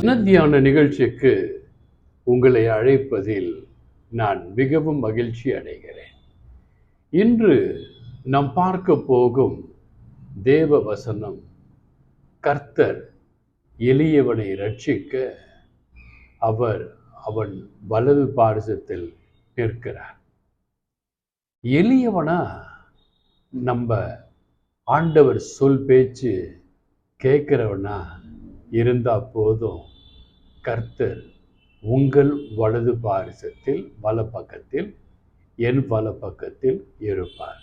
தியான நிகழ்ச்சிக்கு உங்களை அழைப்பதில் நான் மிகவும் மகிழ்ச்சி அடைகிறேன். இன்று நாம் பார்க்க போகும் தேவ வசனம் கர்த்தர் எளியவனை ரட்சிக்க அவர் அவன் வலது பாரசத்தில் நிற்கிறார். எளியவனா? நம்ம ஆண்டவர் சொல் பேச்சு கேட்கிறவனா இருந்தா போதும். கர்த்தர் உங்கள் வலது பாரிசத்தில் வல பக்கத்தில் என் வல பக்கத்தில் இருப்பார்.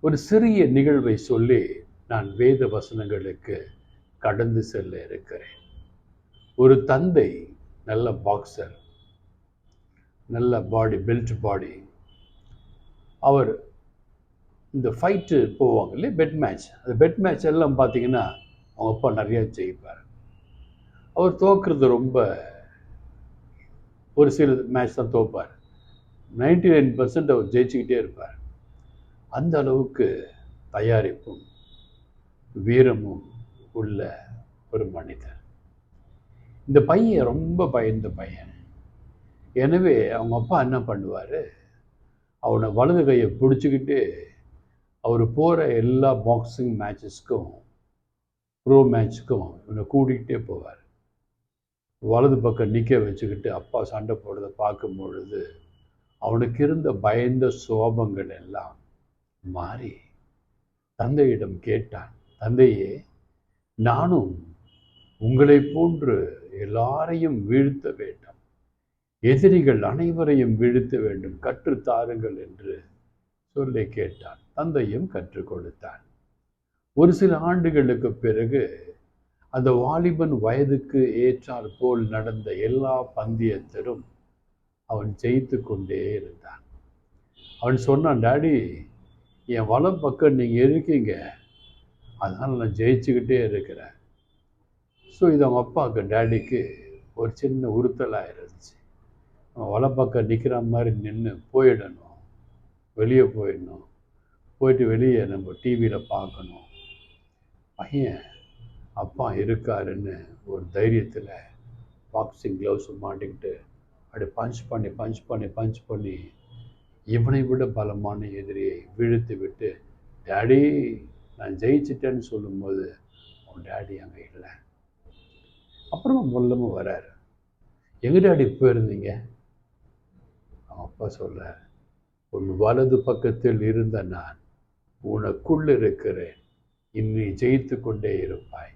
ஒரு சிறிய நிகழ்வை சொல்லி நான் வேத வசனங்களுக்கு கடந்து செல்ல இருக்கிறேன். ஒரு தந்தை நல்ல பாக்ஸர் நல்ல பாடி பெல்ட் பாடி அவர் இந்த ஃபைட்டு போவாங்க இல்லையா? பெட் மேட்ச் அந்த பெட் மேட்ச் எல்லாம் பார்த்தீங்கன்னா அவங்க அப்பா நிறையா ஜெயிப்பார். அவர் தோக்குறது ரொம்ப ஒரு சில மேட்ச் தான் தோப்பார் நைன்டி நைன் பர்சன்ட் அவர் ஜெயிச்சுக்கிட்டே இருப்பார். அந்த அளவுக்கு தயாரிப்பும் வீரமும் உள்ள ஒரு மனிதர். இந்த பையன் ரொம்ப பயந்த பையன். எனவே அவங்க அப்பா என்ன பண்ணுவார்? அவனை வலது கையை பிடிச்சிக்கிட்டு அவர் போகிற எல்லா பாக்ஸிங் மேட்சஸ்க்கும் ப்ரோ மேட்ச்சுக்கும் இவனை கூட்டிகிட்டே போவார். வலது பக்கம் நிற்க வச்சுக்கிட்டு அப்பா சண்டை போடுறதை பார்க்கும் பொழுது அவனுக்கு இருந்த பயந்த சோபங்கள் எல்லாம் மாறி தந்தையிடம் கேட்டான் தந்தையே நானும் உங்களை போன்று எல்லாரையும் வீழ்த்த வேண்டும். எதிரிகள் அனைவரையும் வீழ்த்த வேண்டும். கற்றுத்தாருங்கள் என்று சொல்லி கேட்டான். தந்தையும் கற்றுக் கொடுத்தான். ஒரு சில ஆண்டுகளுக்கு பிறகு அந்த வாலிபன் வயதுக்கு ஏற்றால் போல் நடந்த எல்லா பந்தயத்திலும் அவன் ஜெயித்து கொண்டே இருந்தான். அவன் சொன்னான் டாடி என் வலம் பக்கம் நீங்கள் இருக்கீங்க. அதனால் நான் ஜெயிச்சுக்கிட்டே இருக்கிறேன். ஸோ இது அவங்க அப்பாவுக்கு டேடிக்கு ஒரு சின்ன உறுத்தலாக இருந்துச்சு. அவன் வலப்பக்கம் நிற்கிற மாதிரி நின்று போயிடணும். வெளியே போயிடணும். போயிட்டு வெளியே நம்ம டிவியில் பார்க்கணும். பையன் அப்பா இருக்காருன்னு ஒரு தைரியத்தில் பாக்ஸிங் க்ளவுஸ் மாட்டிக்கிட்டு அப்படி பஞ்ச் பண்ணி பஞ்ச் பண்ணி பஞ்ச் பண்ணி இவனை விட பலமான எதிரியை விழுத்து விட்டு டேடி நான் ஜெயிச்சிட்டேன்னு சொல்லும்போது அவன் டேடி அங்கே இல்லை. அப்புறமா முல்லமும் வராரு. எங்கே டேடி போயிருந்தீங்க? அவன் அப்பா சொல்கிறார் உன் வலது பக்கத்தில் இருந்த நான் உனக்குள் இருக்கிறேன். இன்னி ஜெயித்து கொண்டே இருப்பாய்.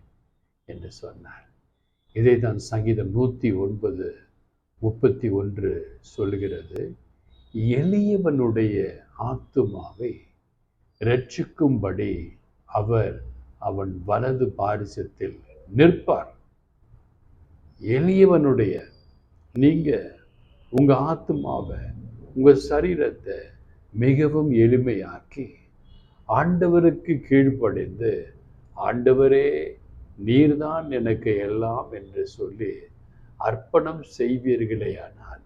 என்று சொன்னார். இதை தான் சங்கீதம் நூற்றி ஒன்பது முப்பத்தி ஒன்று சொல்கிறது. எளியவனுடைய ஆத்துமாவை ரட்சிக்கும்படி அவர் அவன் வலது பாரிசத்தில் நிற்பார். எளியவனுடைய நீங்க உங்க ஆத்மாவை உங்க சரீரத்தை மிகவும் எளிமையாக்கி ஆண்டவருக்கு கீழ்ப்படைந்து ஆண்டவரே நீர்தான் எனக்கு எல்லாம் என்று சொல்லி அர்ப்பணம் செய்வீர்களேயானால்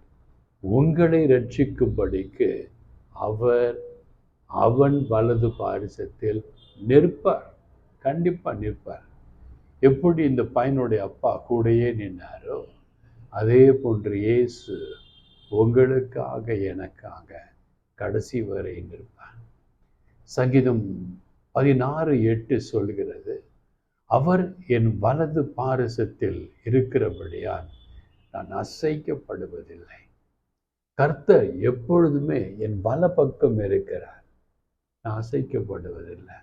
உங்களை ரட்சிக்கும்படிக்கு அவர் அவன் வலது பாரிசத்தில் நிற்பார். கண்டிப்பாக நிற்பார். எப்படி இந்த பையனுடைய அப்பா கூடயே நின்னாரோ அதே போன்று இயேசு உங்களுக்காக எனக்காக கடைசி வரை நிற்பார். சங்கீதம் பதினாறு எட்டு சொல்கிறது அவர் என் வலது பாரசத்தில் இருக்கிறபடியால் நான் அசைக்கப்படுவதில்லை. கர்த்தர் எப்பொழுதுமே என் வல பக்கம் இருக்கிறார். நான் அசைக்கப்படுவதில்லை.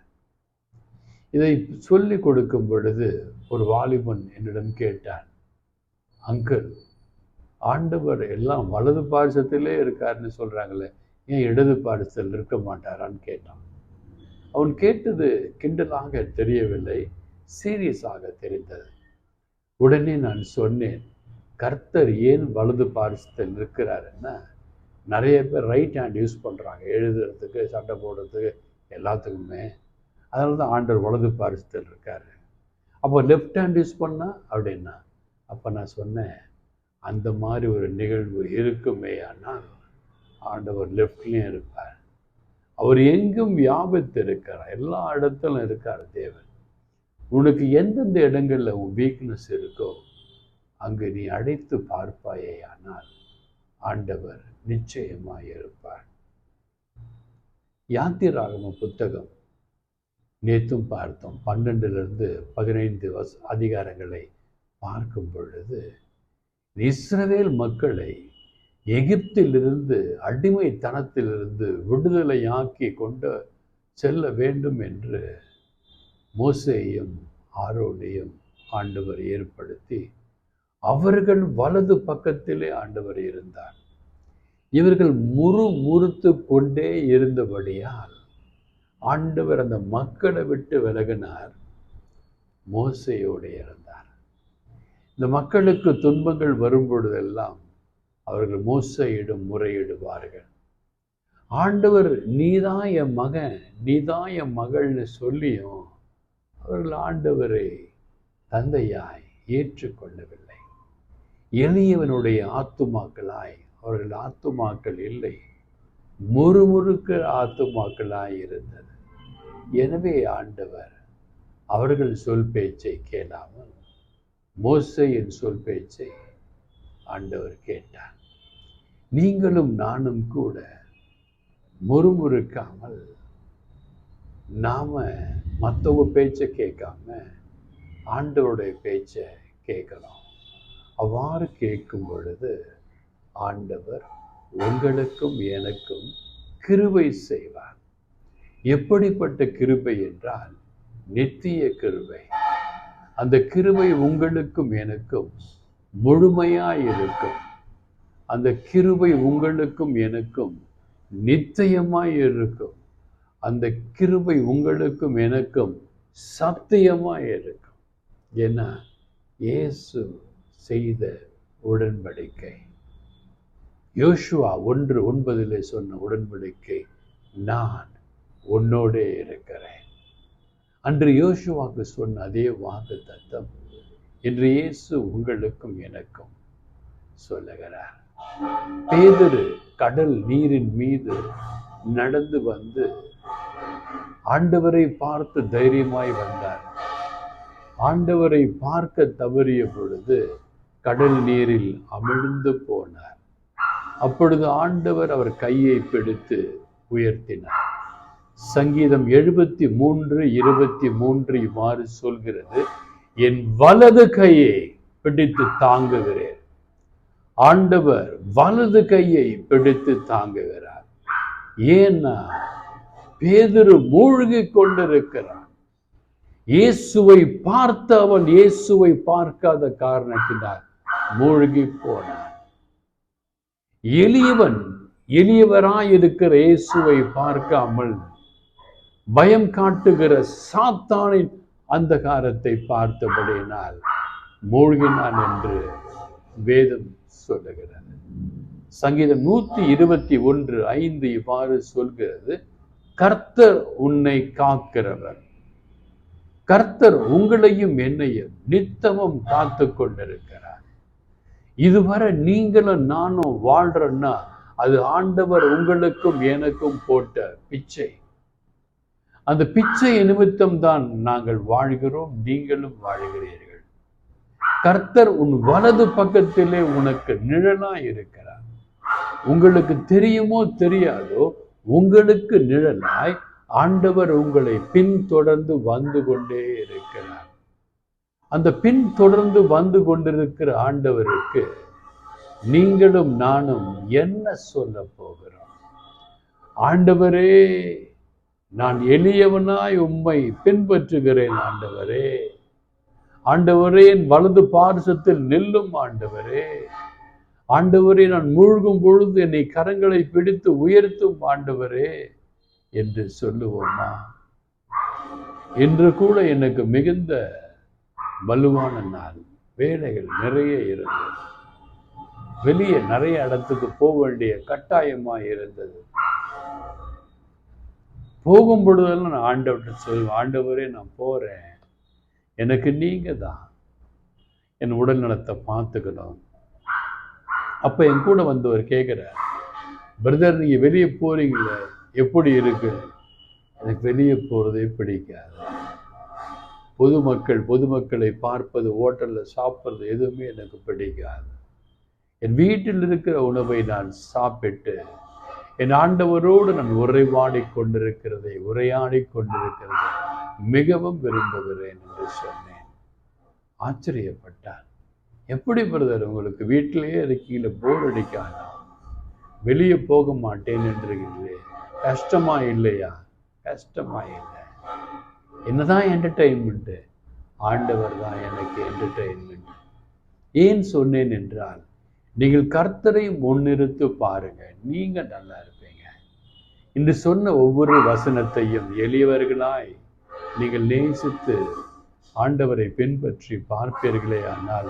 இதை சொல்லி கொடுக்கும் பொழுது ஒரு வாலிபன் என்னிடம் கேட்டான் அங்கிள் ஆண்டவர் எல்லாம் வலது பாரிசத்திலே இருக்காருன்னு சொல்கிறாங்களே ஏன் இடது பாரிசத்தில் இருக்க மாட்டாரான்னு கேட்டான். அவன் கேட்டது கிண்டலாக தெரியவில்லை. சீரியஸாக தெரிந்தது. உடனே நான் சொன்னேன் கர்த்தர் ஏன் வலது பாரிசத்தில் இருக்கிறாருன்னா நிறைய பேர் ரைட் ஹேண்ட் யூஸ் பண்ணுறாங்க எழுதுறதுக்கு சண்டை போடுறதுக்கு எல்லாத்துக்குமே. அதனால தான் ஆண்டவர் வலது பாரிசத்தில் இருக்கார். அப்போ லெஃப்ட் ஹேண்ட் யூஸ் பண்ணால் அப்படின்னா அப்போ நான் சொன்னேன் அந்த மாதிரி ஒரு நிகழ்வு இருக்குமே ஆனால் ஆண்டவர் லெஃப்ட்லேயும் இருப்பார். அவர் எங்கும் வியாபித்து இருக்கிறார் எல்லா இடத்திலும் இருக்கார் தேவன். உனக்கு எந்தெந்த இடங்களில் உன் வீக்னஸ் இருக்கோ அங்கு நீ அழைத்து பார்ப்பாயேயானால் ஆண்டவர் நிச்சயமாய் இருப்பார் யாத்திராகம புத்தகம். நேற்றும் பார்த்தோம். பன்னெண்டிலிருந்து பதினைந்து வச அதிகாரங்களை பார்க்கும் பொழுது இஸ்ரவேல் மக்களை எகிப்திலிருந்து அடிமைத்தனத்திலிருந்து விடுதலையாக்கி கொண்டு செல்ல வேண்டும் என்று மோசேயும் ஆரோனையும் ஆண்டவர் ஏற்படுத்தி அவர்கள் வலது பக்கத்திலே ஆண்டவர் இருந்தார். இவர்கள் முறு முறுத்து கொண்டே இருந்தபடியால் ஆண்டவர் அந்த மக்களை விட்டு விலகினார் மோசையோடு இருந்தார். இந்த மக்களுக்கு துன்பங்கள் வரும் பொழுதெல்லாம் அவர்கள் மோசையிடும் முறையிடுவார்கள். ஆண்டவர் நீதான் என் மகன் நீதான் என் மகள்னு சொல்லியும் அவர்கள் ஆண்டவரை தந்தையாய் ஏற்றுக்கொள்ளவில்லை. எளியவனுடைய ஆத்துமாக்களாய் அவர்கள் ஆத்துமாக்கள் இல்லை. முறுமுறுக்க ஆத்துமாக்களாய் இருந்தது. எனவே ஆண்டவர் அவர்கள் சொல் பேச்சை கேளாமல் மோசையின் சொல் பேச்சை ஆண்டவர் கேட்டார். நீங்களும் நானும் கூட முறுமுறுக்காமல் நாம் மற்றவங்க பேச்சை கேட்காம ஆண்டவருடைய பேச்சை கேட்கலாம் அவ்வாறு கேட்கும் பொழுது ஆண்டவர் உங்களுக்கும் எனக்கும் கிருபை செய்வார். எப்படிப்பட்ட கிருபை என்றால் நித்திய கிருபை. அந்த கிருபை உங்களுக்கும் எனக்கும் முழுமையாக இருக்கும். அந்த கிருபை உங்களுக்கும் எனக்கும் நிச்சயமாய் இருக்கும். அந்த கிருபை உங்களுக்கும் எனக்கும் சத்தியமாக இருக்கும். ஏன்னா இயேசு செய்த உடன்படிக்கை. யோசுவா ஒன்று ஒன்பதிலே சொன்ன உடன்படிக்கை நான் உன்னோடே இருக்கிறேன். அன்று யோசுவாக்கு சொன்ன அதே வாக்கு தத்தம் இன்று இயேசு உங்களுக்கும் எனக்கும் சொல்லுகிறார். பேதரு கடல் நீரின் மீது நடந்து வந்து ஆண்டவரை பார்த்து தைரியமாய் வந்தார். ஆண்டவரை பார்க்க தவறிய பொழுது கடல் நீரில் அமிழ்ந்து போனார். அப்பொழுது ஆண்டவர் அவர் கையை பிடித்து உயர்த்தினார். சங்கீதம் எழுபத்தி மூன்று இருபத்தி மூன்று இவ்வாறு சொல்கிறது என் வலது கையை பிடித்து தாங்குகிறேன். ஆண்டவர் வலது கையை பிடித்து தாங்குகிறார். ஏன்னா பேதுரு மூழ்கி கொண்டிருக்கிறான். இயேசுவை பார்த்த அவன் இயேசுவை பார்க்காத காரணத்தினால் மூழ்கி போனான். எளியவன் எளியவராயிருக்கிற இயேசுவை பார்க்காமல் பயம் காட்டுகிற சாத்தானின் அந்தகாரத்தை பார்த்தபடியினால் மூழ்கினான் என்று வேதம் சொல்லுகிறது. சங்கீதம் நூத்தி இருபத்தி ஒன்று ஐந்து இவ்வாறு சொல்கிறது. கர்த்தர் உன்னை காக்கிறவர். கர்த்தர் உங்களையும் என்னையும் நித்தமும் காத்து கொண்டிருக்கிறார். இதுவரை நீங்களும் நானும் வாழ்றோன்னா அது ஆண்டவர் உங்களுக்கும் எனக்கும் போட்ட பிச்சை. அந்த பிச்சை நிமித்தம் தான் நாங்கள் வாழ்கிறோம் நீங்களும் வாழ்கிறீர்கள். கர்த்தர் உன் வலது பக்கத்திலே உனக்கு நிழலா இருக்கிறார். உங்களுக்கு தெரியுமோ தெரியாதோ உங்களுக்கு நிழலாய் ஆண்டவர் உங்களை பின்தொடர்ந்து வந்து கொண்டே இருக்கிறார். அந்த பின் தொடர்ந்து வந்து கொண்டிருக்கிற ஆண்டவருக்கு நீங்களும் நானும் என்ன சொல்ல போகிறோம்? ஆண்டவரே நான் எளியவனாய் உம்மை பின்பற்றுகிறேன் ஆண்டவரே. ஆண்டவரே என் வலது பார்சத்தில் நில்லும் ஆண்டவரே. ஆண்டவரே நான் மூழ்கும் பொழுது என்னை கரங்களை பிடித்து உயர்த்தும் ஆண்டவரே என்று சொல்லுவோமா? இன்று கூட எனக்கு மிகுந்த வலுவான நாள். வேலைகள் நிறைய இருந்தது. வெளியே நிறைய இடத்துக்கு போக வேண்டிய கட்டாயமாக இருந்தது. போகும் பொழுதெல்லாம் நான் ஆண்டவர்கிட்ட சொல்லுவேன் ஆண்டவரே நான் போகிறேன் எனக்கு நீங்கள் தான் என் உடல் நலத்தை பார்த்துக்கணும். அப்போ என் கூட வந்தவர் கேட்குறார் பிரதர் நீங்கள் வெளியே போகிறீங்கள எப்படி இருக்கு? எனக்கு வெளியே போகிறதே பிடிக்காது. பொதுமக்கள் பொதுமக்களை பார்ப்பது ஹோட்டலில் சாப்பிட்றது எதுவுமே எனக்கு பிடிக்காது. என் வீட்டில் இருக்கிற உணவை நான் சாப்பிட்டு என் ஆண்டவரோடு நான் உரைவாடி கொண்டிருக்கிறதை உரையாடி கொண்டிருக்கிறதை மிகவும் விரும்புகிறேன் என்று சொன்னேன். ஆச்சரியப்பட்டார். எப்படி பிரதர் உங்களுக்கு? வீட்டிலேயே இருக்கீங்களே போர் அடிக்காதா? வெளியே போக மாட்டேன் என்றீங்களே கஷ்டமா இல்லையா? கஷ்டமா இல்லை. என்னதான் என்டர்டெயின்மெண்ட்டு ஆண்டவர் தான் எனக்கு என்டர்டெயின்மெண்ட் ஏன் சொன்னேன் என்றால் நீங்கள் கர்த்தரை முன்னிறுத்து பாருங்க. நீங்க நல்லா இருப்பீங்க. இன்று சொன்ன ஒவ்வொரு வசனத்தையும் எளியவர்களாய் நீங்கள் நேசித்து ஆண்டவரை பின்பற்றி பார்ப்பீர்களே. ஆனால்